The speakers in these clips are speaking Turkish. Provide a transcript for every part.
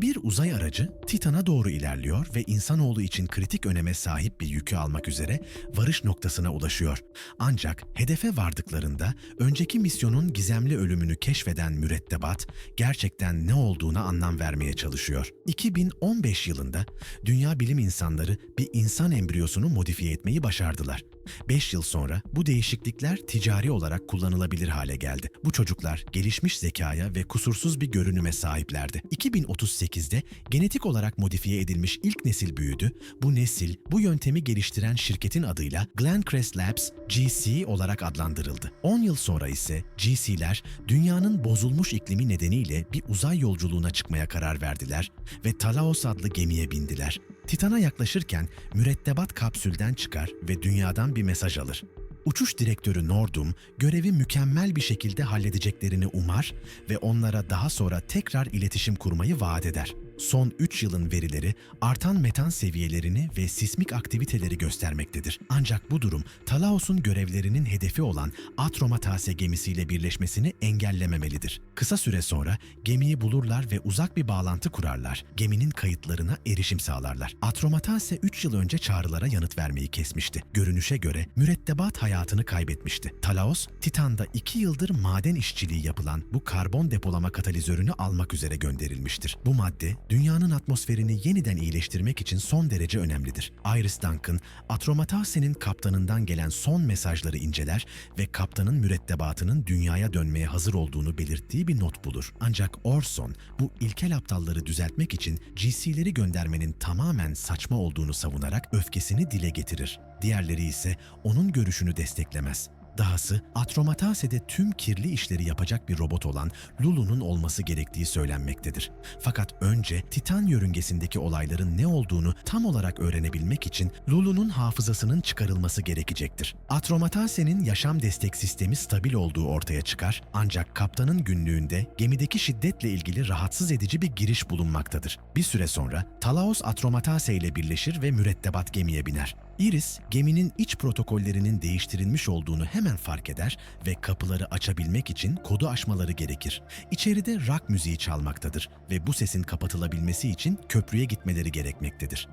Bir uzay aracı Titan'a doğru ilerliyor ve insanoğlu için kritik öneme sahip bir yükü almak üzere varış noktasına ulaşıyor. Ancak hedefe vardıklarında önceki misyonun gizemli ölümünü keşfeden mürettebat gerçekten ne olduğuna anlam vermeye çalışıyor. 2015 yılında dünya bilim insanları bir insan embriyosunu modifiye etmeyi başardılar. 5 yıl sonra bu değişiklikler ticari olarak kullanılabilir hale geldi. Bu çocuklar gelişmiş zekaya ve kusursuz bir görünüme sahiplerdi. 2038'de genetik olarak modifiye edilmiş ilk nesil büyüdü. Bu nesil bu yöntemi geliştiren şirketin adıyla Glencrest Labs GC olarak adlandırıldı. 10 yıl sonra ise GC'ler dünyanın bozulmuş iklimi nedeniyle bir uzay yolculuğuna çıkmaya karar verdiler ve Talaos adlı gemiye bindiler. Titan'a yaklaşırken mürettebat kapsülden çıkar ve dünyadan bir mesaj alır. Uçuş direktörü Nordum görevi mükemmel bir şekilde halledeceklerini umar ve onlara daha sonra tekrar iletişim kurmayı vaat eder. Son 3 yılın verileri artan metan seviyelerini ve sismik aktiviteleri göstermektedir. Ancak bu durum Talaos'un görevlerinin hedefi olan Atromatase gemisiyle birleşmesini engellememelidir. Kısa süre sonra gemiyi bulurlar ve uzak bir bağlantı kurarlar. Geminin kayıtlarına erişim sağlarlar. Atromatase 3 yıl önce çağrılara yanıt vermeyi kesmişti. Görünüşe göre mürettebat hayatını kaybetmişti. Talaos, Titan'da 2 yıldır maden işçiliği yapılan bu karbon depolama katalizörünü almak üzere gönderilmiştir. Bu madde dünyanın atmosferini yeniden iyileştirmek için son derece önemlidir. Iris Duncan, Atromatase'nin kaptanından gelen son mesajları inceler ve kaptanın mürettebatının dünyaya dönmeye hazır olduğunu belirttiği bir not bulur. Ancak Orson bu ilkel aptalları düzeltmek için GC'leri göndermenin tamamen saçma olduğunu savunarak öfkesini dile getirir. Diğerleri ise onun görüşünü desteklemez. Dahası Atromatase'de tüm kirli işleri yapacak bir robot olan Lulu'nun olması gerektiği söylenmektedir. Fakat önce Titan yörüngesindeki olayların ne olduğunu tam olarak öğrenebilmek için Lulu'nun hafızasının çıkarılması gerekecektir. Atromatase'nin yaşam destek sistemi stabil olduğu ortaya çıkar ancak kaptanın günlüğünde gemideki şiddetle ilgili rahatsız edici bir giriş bulunmaktadır. Bir süre sonra Talaos Atromatase ile birleşir ve mürettebat gemiye biner. Iris, geminin iç protokollerinin değiştirilmiş olduğunu hemen fark eder ve kapıları açabilmek için kodu aşmaları gerekir. İçeride rock müziği çalmaktadır ve bu sesin kapatılabilmesi için köprüye gitmeleri gerekmektedir.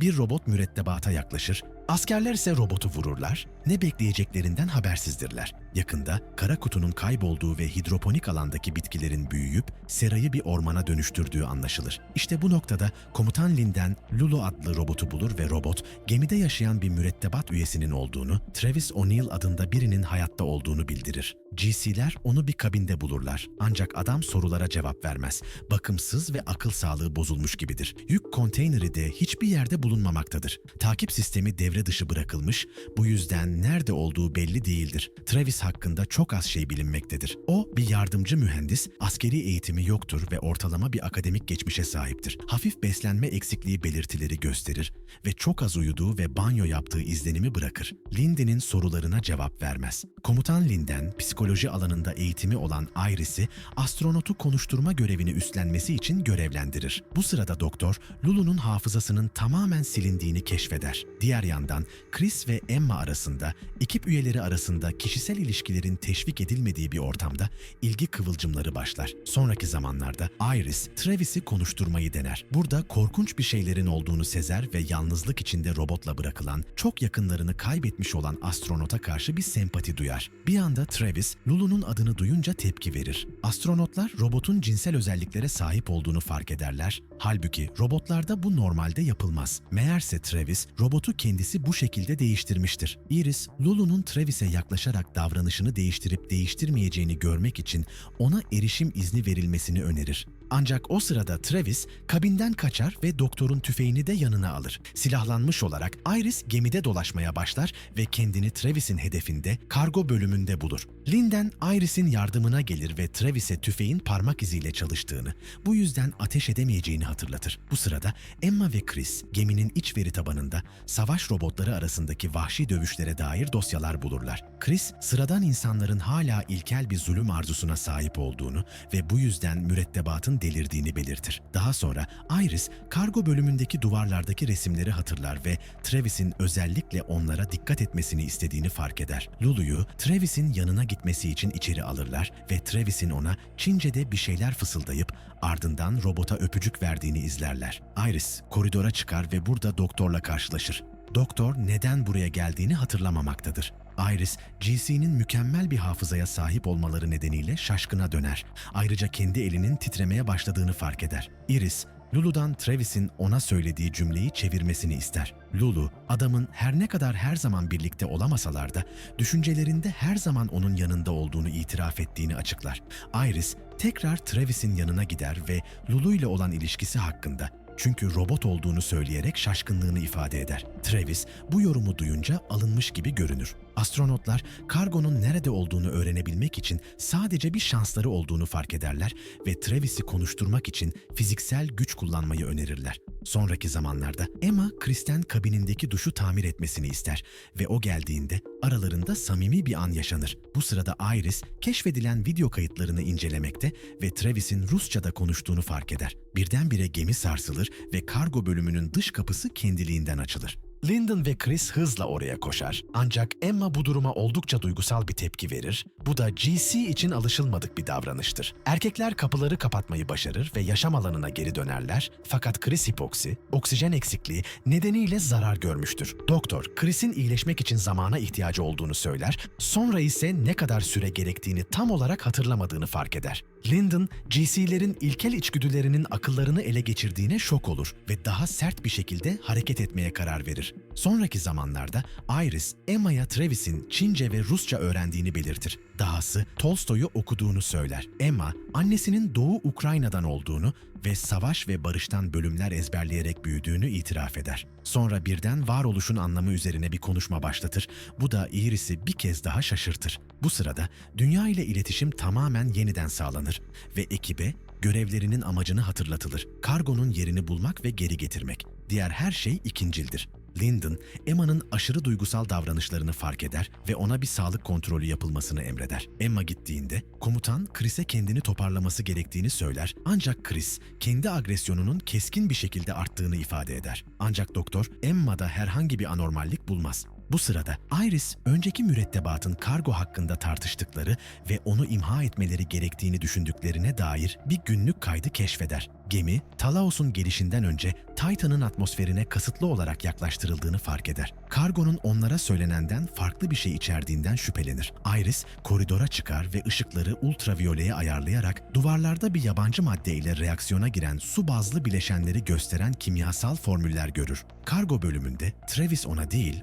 Bir robot mürettebata yaklaşır, askerler ise robotu vururlar, ne bekleyeceklerinden habersizdirler. Yakında kara kutunun kaybolduğu ve hidroponik alandaki bitkilerin büyüyüp serayı bir ormana dönüştürdüğü anlaşılır. İşte bu noktada komutan Linden Lulu adlı robotu bulur ve robot gemide yaşayan bir mürettebat üyesinin olduğunu, Travis O'Neill adında birinin hayatta olduğunu bildirir. GC'ler onu bir kabinde bulurlar. Ancak adam sorulara cevap vermez. Bakımsız ve akıl sağlığı bozulmuş gibidir. Yük konteyneri de hiçbir yerde bulunmamaktadır. Takip sistemi devre dışı bırakılmış, bu yüzden nerede olduğu belli değildir. Travis hakkında çok az şey bilinmektedir. O bir yardımcı mühendis, askeri eğitimi yoktur ve ortalama bir akademik geçmişe sahiptir. Hafif beslenme eksikliği belirtileri gösterir ve çok az uyuduğu ve banyo yaptığı izlenimi bırakır. Linden'in sorularına cevap vermez. Komutan Linden, psikoloji alanında eğitimi olan Iris'i astronotu konuşturma görevini üstlenmesi için görevlendirir. Bu sırada doktor, Lulu'nun hafızasının tamamen silindiğini keşfeder. Diğer yandan Chris ve Emma arasında, ekip üyeleri arasında kişisel ilişkilerin teşvik edilmediği bir ortamda ilgi kıvılcımları başlar. Sonraki zamanlarda Iris, Travis'i konuşturmayı dener. Burada korkunç bir şeylerin olduğunu sezer ve yalnızlık içinde robotla bırakılan, çok yakınlarını kaybetmiş olan astronota karşı bir sempati duyar. Bir anda Travis, Lulu'nun adını duyunca tepki verir. Astronotlar robotun cinsel özelliklere sahip olduğunu fark ederler. Halbuki robotlarda bu normalde yapılmaz. Meğerse Travis, robotu kendisi bu şekilde değiştirmiştir. Iris, Lulu'nun Travis'e yaklaşarak davranışını değiştirip değiştirmeyeceğini görmek için ona erişim izni verilmesini önerir. Ancak o sırada Travis kabinden kaçar ve doktorun tüfeğini de yanına alır. Silahlanmış olarak Iris gemide dolaşmaya başlar ve kendini Travis'in hedefinde kargo bölümünde bulur. Linden Iris'in yardımına gelir ve Travis'e tüfeğin parmak iziyle çalıştığını, bu yüzden ateş edemeyeceğini hatırlatır. Bu sırada Emma ve Chris geminin iç veri tabanında savaş robotları arasındaki vahşi dövüşlere dair dosyalar bulurlar. Chris, sıradan insanların hala ilkel bir zulüm arzusuna sahip olduğunu ve bu yüzden mürettebatın Delirdiğini belirtir. Daha sonra Iris, kargo bölümündeki duvarlardaki resimleri hatırlar ve Travis'in özellikle onlara dikkat etmesini istediğini fark eder. Lulu'yu Travis'in yanına gitmesi için içeri alırlar ve Travis'in ona Çince'de bir şeyler fısıldayıp ardından robota öpücük verdiğini izlerler. Iris koridora çıkar ve burada doktorla karşılaşır. Doktor neden buraya geldiğini hatırlamamaktadır. Iris, GC'nin mükemmel bir hafızaya sahip olmaları nedeniyle şaşkına döner. Ayrıca kendi elinin titremeye başladığını fark eder. Iris, Lulu'dan Travis'in ona söylediği cümleyi çevirmesini ister. Lulu, adamın her ne kadar her zaman birlikte olamasalar da düşüncelerinde her zaman onun yanında olduğunu itiraf ettiğini açıklar. Iris tekrar Travis'in yanına gider ve Lulu ile olan ilişkisi hakkında çünkü robot olduğunu söyleyerek şaşkınlığını ifade eder. Travis bu yorumu duyunca alınmış gibi görünür. Astronotlar kargonun nerede olduğunu öğrenebilmek için sadece bir şansları olduğunu fark ederler ve Travis'i konuşturmak için fiziksel güç kullanmayı önerirler. Sonraki zamanlarda Emma, Kristen kabinindeki duşu tamir etmesini ister ve o geldiğinde aralarında samimi bir an yaşanır. Bu sırada Iris, keşfedilen video kayıtlarını incelemekte ve Travis'in Rusça'da konuştuğunu fark eder. Birdenbire gemi sarsılır ve kargo bölümünün dış kapısı kendiliğinden açılır. Lyndon ve Chris hızla oraya koşar. Ancak Emma bu duruma oldukça duygusal bir tepki verir. Bu da GC için alışılmadık bir davranıştır. Erkekler kapıları kapatmayı başarır ve yaşam alanına geri dönerler. Fakat Chris hipoksi, oksijen eksikliği nedeniyle zarar görmüştür. Doktor, Chris'in iyileşmek için zamana ihtiyacı olduğunu söyler. Sonra ise ne kadar süre gerektiğini tam olarak hatırlamadığını fark eder. Lyndon, GC'lerin ilkel içgüdülerinin akıllarını ele geçirdiğine şok olur ve daha sert bir şekilde hareket etmeye karar verir. Sonraki zamanlarda Iris, Emma'ya Travis'in Çince ve Rusça öğrendiğini belirtir. Dahası Tolstoy'u okuduğunu söyler. Emma, annesinin Doğu Ukrayna'dan olduğunu ve savaş ve barıştan bölümler ezberleyerek büyüdüğünü itiraf eder. Sonra birden varoluşun anlamı üzerine bir konuşma başlatır. Bu da Iris'i bir kez daha şaşırtır. Bu sırada dünya ile iletişim tamamen yeniden sağlanır ve ekibe görevlerinin amacını hatırlatılır. Kargonun yerini bulmak ve geri getirmek. Diğer her şey ikincildir. Lyndon, Emma'nın aşırı duygusal davranışlarını fark eder ve ona bir sağlık kontrolü yapılmasını emreder. Emma gittiğinde komutan Chris'e kendini toparlaması gerektiğini söyler ancak Chris kendi agresyonunun keskin bir şekilde arttığını ifade eder. Ancak doktor Emma'da herhangi bir anormallik bulmaz. Bu sırada Iris önceki mürettebatın kargo hakkında tartıştıkları ve onu imha etmeleri gerektiğini düşündüklerine dair bir günlük kaydı keşfeder. Gemi, Talaos'un gelişinden önce Titan'ın atmosferine kasıtlı olarak yaklaştırıldığını fark eder. Kargonun onlara söylenenden farklı bir şey içerdiğinden şüphelenir. Iris koridora çıkar ve ışıkları ultraviyoleye ayarlayarak duvarlarda bir yabancı madde ile reaksiyona giren su bazlı bileşenleri gösteren kimyasal formüller görür. Kargo bölümünde Travis ona değil,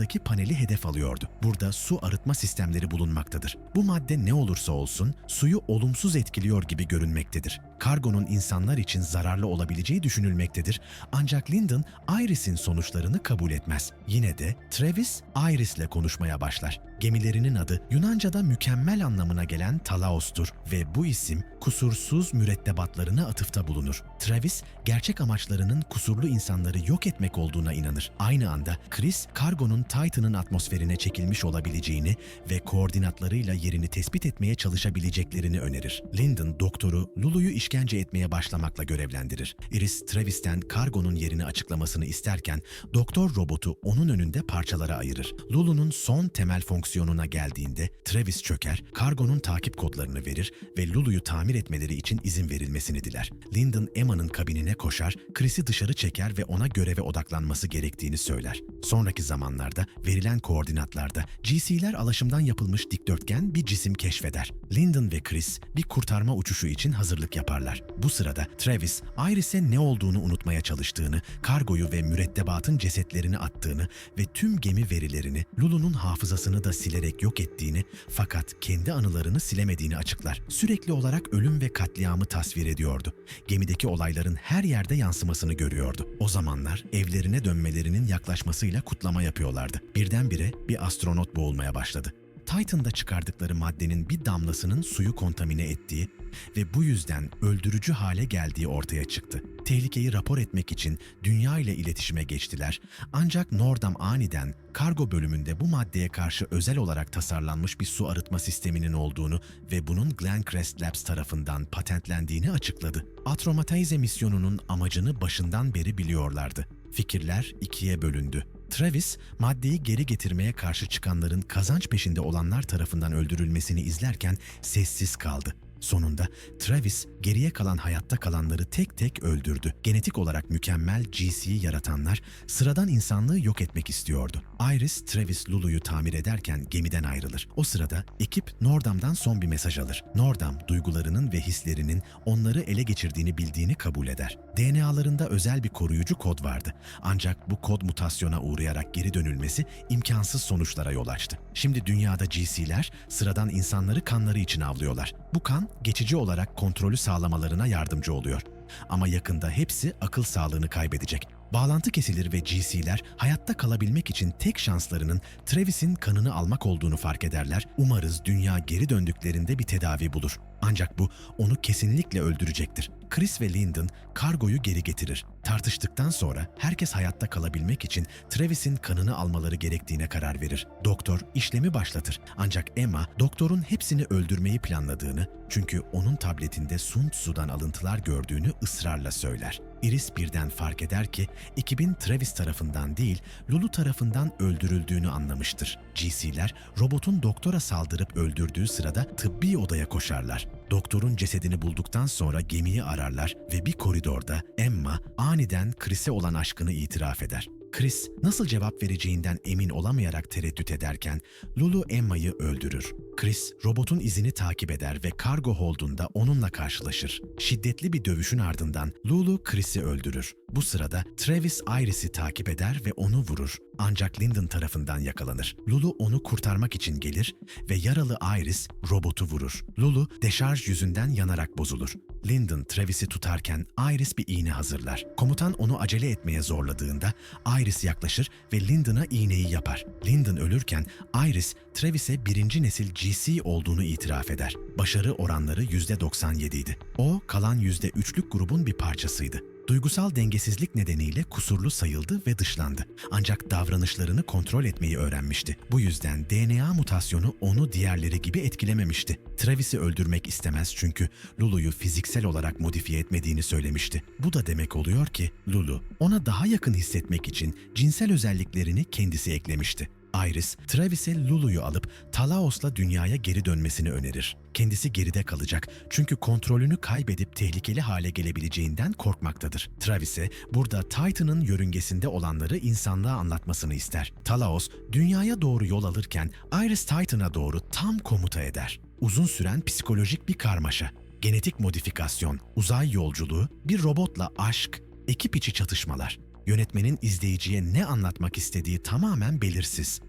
arkasındaki paneli hedef alıyordu. Burada su arıtma sistemleri bulunmaktadır. Bu madde ne olursa olsun suyu olumsuz etkiliyor gibi görünmektedir. Kargonun insanlar için zararlı olabileceği düşünülmektedir. Ancak Lyndon, Iris'in sonuçlarını kabul etmez. Yine de Travis, Iris'le konuşmaya başlar. Gemilerinin adı Yunanca'da mükemmel anlamına gelen Talaos'tur ve bu isim kusursuz mürettebatlarına atıfta bulunur. Travis, gerçek amaçlarının kusurlu insanları yok etmek olduğuna inanır. Aynı anda Chris, kargonun Titan'ın atmosferine çekilmiş olabileceğini ve koordinatlarıyla yerini tespit etmeye çalışabileceklerini önerir. Lyndon, doktoru Lulu'yu işkence etmeye başlamakla görevlendirir. Iris, Travis'ten kargonun yerini açıklamasını isterken doktor robotu onun önünde parçalara ayırır. Lulu'nun son temel fonksiyonuna geldiğinde Travis çöker, kargonun takip kodlarını verir ve Lulu'yu tamir etmeleri için izin verilmesini diler. Lyndon, Emma'nın kabinine koşar, Chris'i dışarı çeker ve ona göreve odaklanması gerektiğini söyler. Sonraki zamanlarda verilen koordinatlarda GC'ler alaşımdan yapılmış dikdörtgen bir cisim keşfeder. Lyndon ve Chris bir kurtarma uçuşu için hazırlık yaparlar. Bu sırada Travis, Iris'e ne olduğunu unutmaya çalıştığını, kargoyu ve mürettebatın cesetlerini attığını ve tüm gemi verilerini, Lulu'nun hafızasını da silerek yok ettiğini fakat kendi anılarını silemediğini açıklar. Sürekli olarak ölüm ve katliamı tasvir ediyordu. Gemideki olayların her yerde yansımasını görüyordu. O zamanlar evlerine dönmelerinin yaklaşmasıyla kutlama yapıyorlardı. Birdenbire bir astronot boğulmaya başladı. Titan'da çıkardıkları maddenin bir damlasının suyu kontamine ettiği ve bu yüzden öldürücü hale geldiği ortaya çıktı. tehlikeyi rapor etmek için dünya ile iletişime geçtiler. Ancak Nordam aniden kargo bölümünde bu maddeye karşı özel olarak tasarlanmış bir su arıtma sisteminin olduğunu ve bunun Glencrest Labs tarafından patentlendiğini açıkladı. Atromatize misyonunun amacını başından beri biliyorlardı. Fikirler ikiye bölündü. Travis, maddeyi geri getirmeye karşı çıkanların kazanç peşinde olanlar tarafından öldürülmesini izlerken sessiz kaldı. Sonunda Travis geriye kalan hayatta kalanları tek tek öldürdü. Genetik olarak mükemmel GC'yi yaratanlar sıradan insanlığı yok etmek istiyordu. Iris, Travis Lulu'yu tamir ederken gemiden ayrılır. O sırada ekip Nordam'dan son bir mesaj alır. Nordam duygularının ve hislerinin onları ele geçirdiğini bildiğini kabul eder. DNA'larında özel bir koruyucu kod vardı. Ancak bu kod mutasyona uğrayarak geri dönülmesi imkansız sonuçlara yol açtı. Şimdi dünyada GC'ler sıradan insanları kanları için avlıyorlar. Bu kan geçici olarak kontrolü sağlamalarına yardımcı oluyor. Ama yakında hepsi akıl sağlığını kaybedecek. Bağlantı kesilir ve GC'ler hayatta kalabilmek için tek şanslarının Travis'in kanını almak olduğunu fark ederler. Umarız dünya geri döndüklerinde bir tedavi bulur. Ancak bu onu kesinlikle öldürecektir. Chris ve Lyndon kargoyu geri getirir. Tartıştıktan sonra herkes hayatta kalabilmek için Travis'in kanını almaları gerektiğine karar verir. Doktor işlemi başlatır. Ancak Emma doktorun hepsini öldürmeyi planladığını çünkü onun tabletinde Sun Tzu'dan alıntılar gördüğünü ısrarla söyler. Iris birden fark eder ki ekibin Travis tarafından değil Lulu tarafından öldürüldüğünü anlamıştır. GC'ler robotun doktora saldırıp öldürdüğü sırada tıbbi odaya koşarlar. Doktorun cesedini bulduktan sonra gemiyi ararlar ve bir koridorda Emma aniden Chris'e olan aşkını itiraf eder. Chris nasıl cevap vereceğinden emin olamayarak tereddüt ederken Lulu Emma'yı öldürür. Chris robotun izini takip eder ve kargo holdunda onunla karşılaşır. Şiddetli bir dövüşün ardından Lulu Chris'i öldürür. Bu sırada Travis Iris'i takip eder ve onu vurur. Ancak Lyndon tarafından yakalanır. Lulu onu kurtarmak için gelir ve yaralı Iris robotu vurur. Lulu deşarj yüzünden yanarak bozulur. Lyndon Travis'i tutarken Iris bir iğne hazırlar. Komutan onu acele etmeye zorladığında Iris yaklaşır ve Lyndon'a iğneyi yapar. Lyndon ölürken Iris Travis'e birinci nesil GC olduğunu itiraf eder. Başarı oranları %97 idi. O kalan %3'lük grubun bir parçasıydı. Duygusal dengesizlik nedeniyle kusurlu sayıldı ve dışlandı. Ancak davranışlarını kontrol etmeyi öğrenmişti. Bu yüzden DNA mutasyonu onu diğerleri gibi etkilememişti. Travis'i öldürmek istemez çünkü Lulu'yu fiziksel olarak modifiye etmediğini söylemişti. Bu da demek oluyor ki Lulu ona daha yakın hissetmek için cinsel özelliklerini kendisi eklemişti. Iris, Travis'e Lulu'yu alıp Talaos'la dünyaya geri dönmesini önerir. Kendisi geride kalacak çünkü kontrolünü kaybedip tehlikeli hale gelebileceğinden korkmaktadır. Travis'e burada Titan'ın yörüngesinde olanları insanlığa anlatmasını ister. Talaos, dünyaya doğru yol alırken Iris Titan'a doğru tam komuta eder. Uzun süren psikolojik bir karmaşa, genetik modifikasyon, uzay yolculuğu, bir robotla aşk, ekip içi çatışmalar. Yönetmenin izleyiciye ne anlatmak istediği tamamen belirsiz.